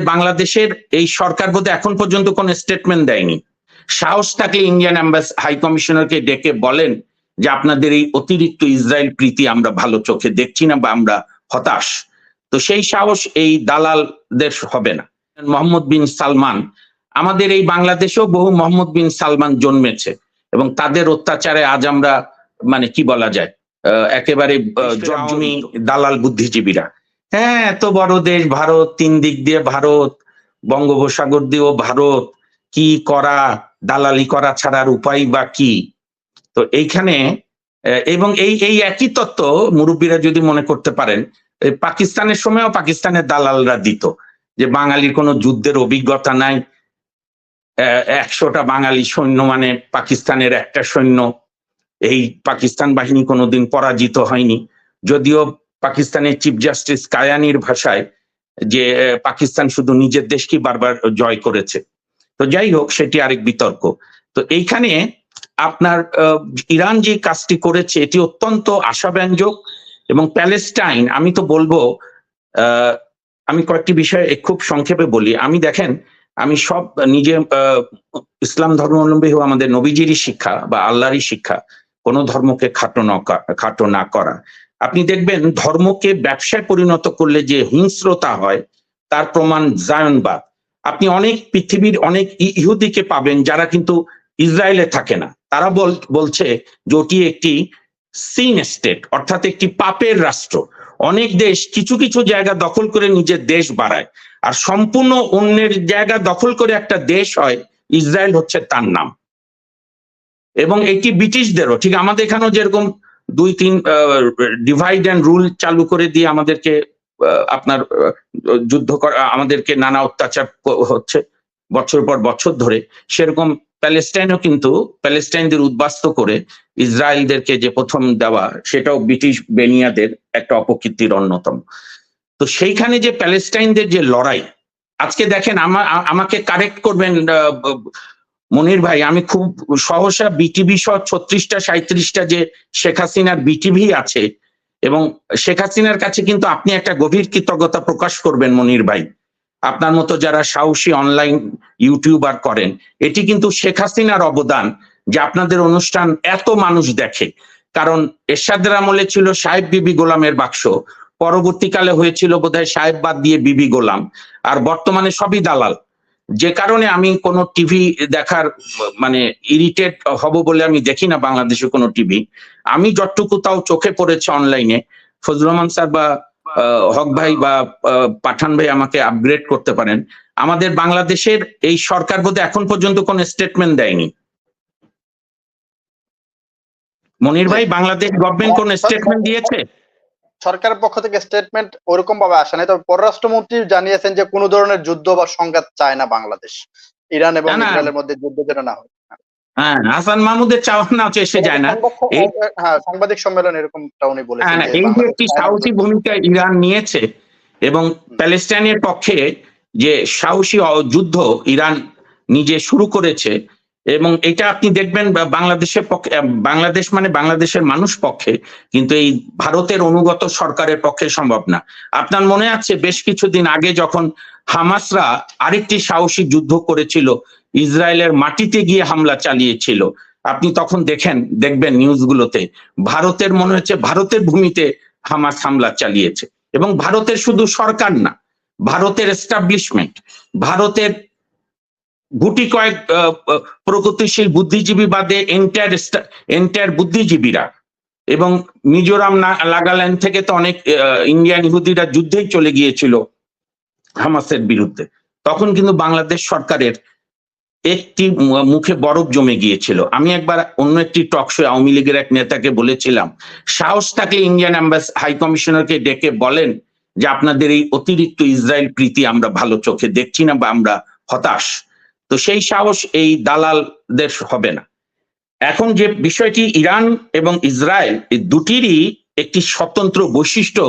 বাংলাদেশের এই সরকার বোধহয় এখন পর্যন্ত কোন স্টেটমেন্ট দেয়নি। সাহস থাকলে ইন্ডিয়ান অ্যাম্বাস হাই কমিশনারকে ডেকে বলেন যে আপনাদের এই অতিরিক্ত ইসরায়েল প্রীতি আমরা ভালো চোখে দেখছি না বা আমরা হতাশ। তো সেই সাহস এই দালালদের হবে না। মোহাম্মদ বিন সালমান আমাদের এই বাংলাদেশেও বহু মোহাম্মদ বিন সালমান জন্মেছে এবং তাদের অত্যাচারে আজ আমরা মানে কি বলা যায় আহ, একেবারে দালাল বুদ্ধিজীবীরা। হ্যাঁ এত বড় দেশ, ভারত, তিন দিক দিয়ে ভারত, বঙ্গোপসাগর দিয়েও ভারত, কি করা, দালালি করা ছাড়ার উপায় বা কি? তো এইখানে এবং এই এই একই তত্ত্ব মুরব্বীরা যদি মনে করতে পারেন পাকিস্তানের সময়ও পাকিস্তানের দালালরা দিত, যে বাঙালির কোনো যুদ্ধের অভিজ্ঞতা নাই একশোটা বাঙালি সৈন্য মানে পাকিস্তানের একটা সৈন্য, এই পাকিস্তান বাহিনী কোনোদিন পরাজিত হয়নি, যদিও পাকিস্তানের চিফ জাস্টিস কায়ানির ভাষায় যে পাকিস্তান শুধু নিজের দেশকে বারবার জয় করেছে। তো যাই হোক, সেটি আরেক বিতর্ক। তো এইখানে আপনার ইরান যে কাজটি করেছে, এটি অত্যন্ত আশাব্যঞ্জক এবং প্যালেস্টাইন, আমি তো বলব আমি কয়েকটি বিষয়ে খুব সংক্ষেপে বলি। আমি দেখেন, আমি সব নিজে ইসলাম ধর্মাবলম্বী হওয়া আমাদের নবীজিরই শিক্ষা বা আল্লাহরই শিক্ষা। কোন ধর্মকে খাটো না খাটো না করা। আপনি দেখবেন ধর্মকে ব্যবসায় পরিণত করলে যে হিংস্রতা হয়, তার প্রমাণ জায়নবাদ। আপনি অনেক পৃথিবীর অনেক ইহুদিকে পাবেন যারা কিন্তু ইসরায়েলে থাকে না। তারা বল- বলছে যে ওটি একটি সিন স্টেট অর্থাৎ একটি পাপের রাষ্ট্র। অনেক দেশ কিছু কিছু জায়গা দখল করে নিজের দেশ বাড়ায়। আর সম্পূর্ণ অন্যের জায়গা দখল করে একটা দেশ হয়, ইসরায়েল হচ্ছে তার নাম। এবং এটি ব্রিটিশদেরও, ঠিক আমাদের এখানেও যেরকম দুই তিন ডিভাইড অ্যান্ড রুল চালু করে দিয়ে আমাদেরকে আপনার যুদ্ধ করা, আমাদেরকে নানা অত্যাচার হচ্ছে বছর পর বছর ধরে। সেরকম প্যালেস্টাইনও কিন্তু, প্যালেস্টাইনদের উদ্বাস্ত করে ইসরায়েলদেরকে যে প্রথম দেওয়া, সেটাও ব্রিটিশ বেনিয়াদের একটা অপকীর্তির অন্যতম। তো সেইখানে যে প্যালেস্টাইনদের যে লড়াই, আজকে দেখেন আমা- আমাকে কারেক্ট করবেন মনির ভাই, আমি খুব সহসা বিটিভি সহ ছত্রিশটা সাঁত্রিশটা যে শেখ হাসিনার বিটিভি আছে এবং শেখ হাসিনার কাছে কিন্তু আপনি একটা গভীর কৃতজ্ঞতা প্রকাশ করবেন মনির ভাই। আপনার মতো যারা সাহসী অনলাইন ইউটিউবার করেন, এটি কিন্তু শেখ হাসিনার অবদান যে আপনাদের অনুষ্ঠান এত মানুষ দেখে। কারণ এরশাদের আমলে ছিল সাহেব বিবি গোলামের বাক্স, পরবর্তীকালে হয়েছিল বোধহয় সাহেব বাদ দিয়ে বিবি গোলাম, আর বর্তমানে সবই দালাল। যে কারণে আমি কোনো টিভি দেখার মানে ইরিটেট হব বলে আমি দেখি না বাংলাদেশে কোনো টিভি আমি যতটুকু তাও চোখে পড়েছে অনলাইনে ফজলুর রহমান স্যার বা হক ভাই বা পাঠান ভাই আমাকে আপগ্রেড করতে পারেন। আমাদের বাংলাদেশের এই সরকার বোধহয় এখন পর্যন্ত কোন স্টেটমেন্ট দেয়নি। মনির ভাই, বাংলাদেশ গভর্নমেন্ট কোন স্টেটমেন্ট দিয়েছে? সরকারের পক্ষ থেকে স্টেটমেন্ট ওরকম ভাবে আসে নাই। তবে পররাষ্ট্রমন্ত্রী জানিয়েছেন যে কোনো ধরনের যুদ্ধ বা সংঘাত চায় না বাংলাদেশ। ইরান এবং। ইসরায়েলের মধ্যে যুদ্ধ যেন না হয়। হ্যাঁ হাসান মাহমুদের চাওয়া না এসে যায় না। হ্যাঁ সাংবাদিক সম্মেলন এরকমটা উনি হ্যাঁ বলেছেন এই যে একটি সাহসী ভূমিকা ইরান নিয়েছে এবং প্যালেস্টাইনের পক্ষে যে সাহসী যুদ্ধ ইরান নিজে শুরু করেছে এবং এটা আপনি দেখবেন বাংলাদেশের পক্ষে বাংলাদেশ মানে বাংলাদেশের মানুষ পক্ষে কিন্তু এই ভারতের অনুগত সরকারের পক্ষে সম্ভব না। আপনার মনে আছে বেশ কিছুদিন আগে যখন হামাসরা আরেকটি সাহসী যুদ্ধ করেছিল, ইসরায়েলের মাটিতে গিয়ে হামলা চালিয়েছিল, আপনি তখন দেখেন, দেখবেন নিউজগুলোতে, ভারতের মনে হচ্ছে ভারতের ভূমিতে হামাস হামলা চালিয়েছে। এবং ভারতের শুধু সরকার না, ভারতের এস্টাবলিশমেন্ট ভারতের গুটি কয়েক প্রগতিশীল বুদ্ধিজীবী বাদে এন্টায়ার এন্টায়ার বুদ্ধিজীবীরা। এবং মিজোরাম নাগাল্যান্ড থেকে তো অনেক ইন্ডিয়ান ইহুদিরা যুদ্ধেই চলে গিয়েছিল হামাসের বিরুদ্ধে। তখন কিন্তু বাংলাদেশ সরকারের একটি মুখে বরফ জমে গিয়েছিল। আমি একবার অন্য একটি টক শো, আওয়ামী লীগের এক নেতাকে বলেছিলাম, সাহস থাকলে ইন্ডিয়ান অ্যাম্বাস, হাই কমিশনারকে ডেকে বলেন যে, আপনাদের এই অতিরিক্ত ইসরায়েল প্রীতি আমরা ভালো চোখে দেখছি না বা আমরা হতাশ। তো সেই সাহস এই দালালদের হবে না। এখন যে বিষয়টি ইরান এবং ইসরায়েল, এই দুটিরই একটি স্বতন্ত্র বৈশিষ্ট্য,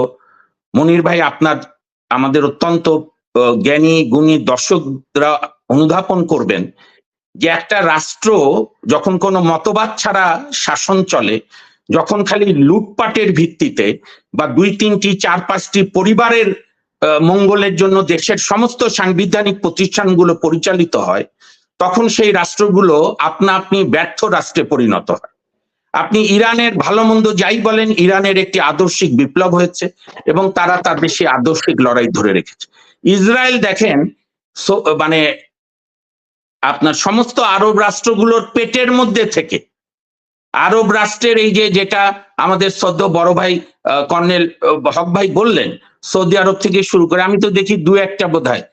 মনির ভাই, আপনার, আমাদের অত্যন্ত জ্ঞানী, গুণী দর্শকরা অনুধাবন করবেন যে একটা রাষ্ট্র যখন কোনো মতবাদ ছাড়া শাসন চলে, যখন খালি লুটপাটের ভিত্তিতে বা দুই তিনটি, চার পাঁচটি পরিবারের মঙ্গলের জন্য দেশের সমস্ত সাংবিধানিক প্রতিষ্ঠানগুলো পরিচালিত হয়, তখন সেই রাষ্ট্রগুলো আপনা আপনি ব্যর্থ রাষ্ট্রে পরিণত হয়। আপনি ইরানের ভালো মন্দ যাই বলেন, ইরানের একটি আদর্শিক বিপ্লব হয়েছে এবং তারা তাদের সেই আদর্শিক লড়াই ধরে রেখেছে। ইসরায়েল দেখেন মানে আপনার সমস্ত আরব রাষ্ট্রগুলোর পেটের মধ্যে থেকে আরব রাষ্ট্রের এই যে যেটা আমাদের সদ্য বড় ভাই কর্নেল হক ভাই বললেন, সৌদি আরব থেকে শুরু করে, আমি তো দেখি দু একটা বোধ হয়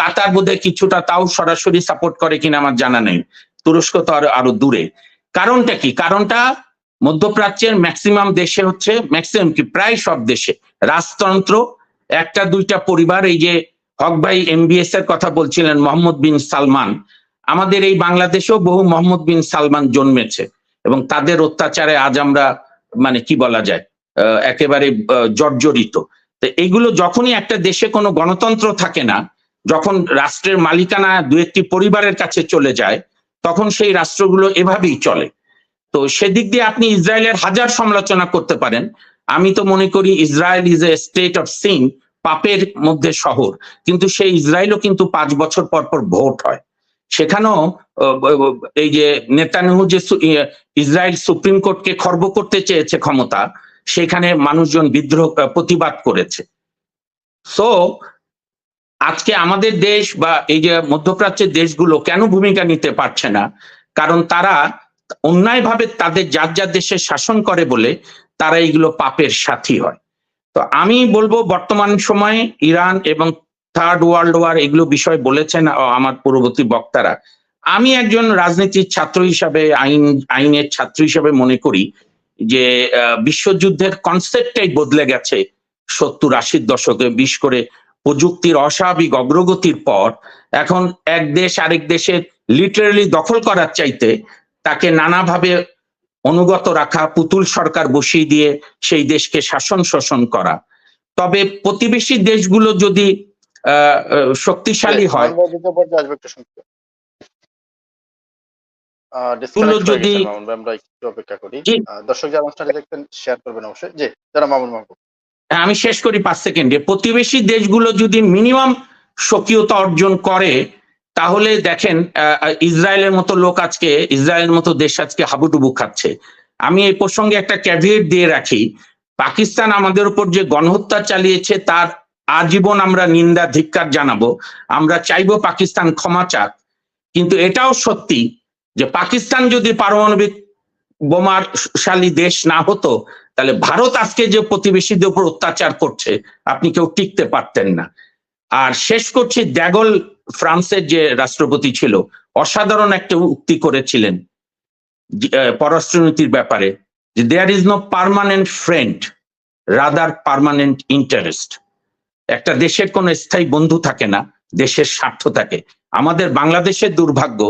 কাতার বোধহয় কিছুটা তাও সরাসরি সাপোর্ট করে কিনা আমার জানা নেই। তুরস্ক তো আরও আরও দূরে। কারণটা কি? কারণটা মধ্যপ্রাচ্যের ম্যাক্সিমাম দেশে হচ্ছে ম্যাক্সিমাম কি? প্রায় সব দেশে। রাজতন্ত্র, একটা দুইটা পরিবার, এই যে হক ভাই এমবিএস এর কথা বলছিলেন, মোহাম্মদ বিন সালমান। আমাদের এই বাংলাদেশেও বহু মোহাম্মদ বিন সালমান জন্মেছে। এবং তাদের অত্যাচারে আজ আমরা মানে কি বলা যায় একেবারে জর্জরিত। তো এইগুলো যখনই একটা দেশে কোনো গণতন্ত্র থাকে না, যখন রাষ্ট্রের মালিকানা দু একটি পরিবারের কাছে চলে যায়, তখন সেই রাষ্ট্রগুলো এভাবেই চলে। তো সেদিক দিয়ে আপনি ইসরায়েলের হাজার সমালোচনা করতে পারেন। আমি তো মনে করি Israel is a state of sin পাপের মধ্যে শহর। কিন্তু সেই ইসরায়েলও কিন্তু পাঁচ বছর পর পর ভোট হয়। সেখানেও এই যে নেতানিয়াহু যে ইয়ে, ইসরায়েল সুপ্রিম কোর্টকে খর্ব করতে চেয়েছে ক্ষমতা সেখানে মানুষজন বিদ্রোহ প্রতিবাদ করেছে। সো আজকে আমাদের দেশ বা এই যে মধ্যপ্রাচ্যের দেশগুলো কেন ভূমিকা নিতে পারছে না? কারণ তারা অন্যায়ভাবে তাদের যার যার দেশে শাসন করে বলে তারা এইগুলো পাপের সাথী হয়। তো আমি বলব বর্তমান সময়ে ইরান এবং থার্ড ওয়ার্ল্ড ওয়ার এগুলো বিষয় বলেছেন আমার পূর্ববর্তী বক্তারা। আমি একজন রাজনীতির ছাত্র হিসাবে, আইন, আইনের ছাত্র হিসাবে মনে করি যে বিশ্বযুদ্ধের কনসেপ্টটাই বদলে গেছে সত্তর আশির দশকে। বিশ করে প্রযুক্তির অস্বাভাবিক অগ্রগতির পর, এখন এক দেশ আরেক দেশের লিটারালি দখল করার চাইতে তাকে নানাভাবে অনুগত রাখা, পুতুল সরকার বসিয়ে দিয়ে সেই দেশকে শাসন শোষণ করা। তবে প্রতিবেশী দেশগুলো যদি শক্তিশালী হয়। মামুন ভাই দ্বিতীয় পর্যায়ে আসবে একটু শুনতে আহ, disconnect যদি- গেছে মামুন ভাই, আমরা একটু অপেক্ষা করি। দর্শক যারা অনুষ্ঠানটি দেখতেন শেয়ার করবেন অবশ্যই। জি যারা মামুন মাহবুব আমি শেষ করি পাঁচ সেকেন্ডে প্রতিবেশী দেশগুলো যদি মিনিমাম স্বকীয়তা অর্জন করে তাহলে দেখেন ইসরায়েলের মতো লোক আজকে ইসরায়েলের মতো দেশ আজকে হাবুডুবু খাচ্ছে। আমি এই প্রসঙ্গে একটা ক্যাভিয়েট দিয়ে রাখি। পাকিস্তান আমাদের উপর যে গণহত্যা চালিয়েছে তার আজীবন আমরা নিন্দা, ধিক্কার জানাব। আমরা চাইব পাকিস্তান ক্ষমা চাক। কিন্তু এটাও সত্যি যে পাকিস্তান যদি পারমাণবিক বোমারশালী দেশ না হতো, তাহলে ভারত আজকে যে প্রতিবেশীদের উপর অত্যাচার করছে, আপনি কেউ টিকতে পারতেন না। আর শেষ করছি দ্যাগল ফ্রান্সের যে রাষ্ট্রপতি ছিল, অসাধারণ একটা উক্তি করেছিলেন পররাষ্ট্রনীতির ব্যাপারে, যে there is no permanent friend rather permanent interest একটা দেশের কোনো স্থায়ী বন্ধু থাকে না, দেশের স্বার্থ থাকে। আমাদের বাংলাদেশের দুর্ভাগ্য,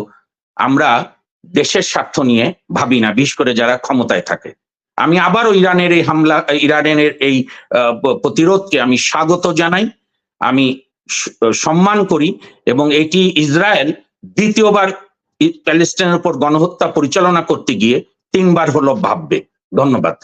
আমরা দেশের স্বার্থ নিয়ে ভাবি না, বিশেষ করে যারা ক্ষমতায় থাকে। আমি আবারও ইরানের এই হামলা, ইরানের এই প্রতিরোধকে আমি স্বাগত জানাই। আমি সম্মান করি এবং এটি ইসরায়েল দ্বিতীয়বার প্যালেস্টাইনের উপর গণহত্যা পরিচালনা করতে গিয়ে তিনবার হলো ভাববে। ধন্যবাদ।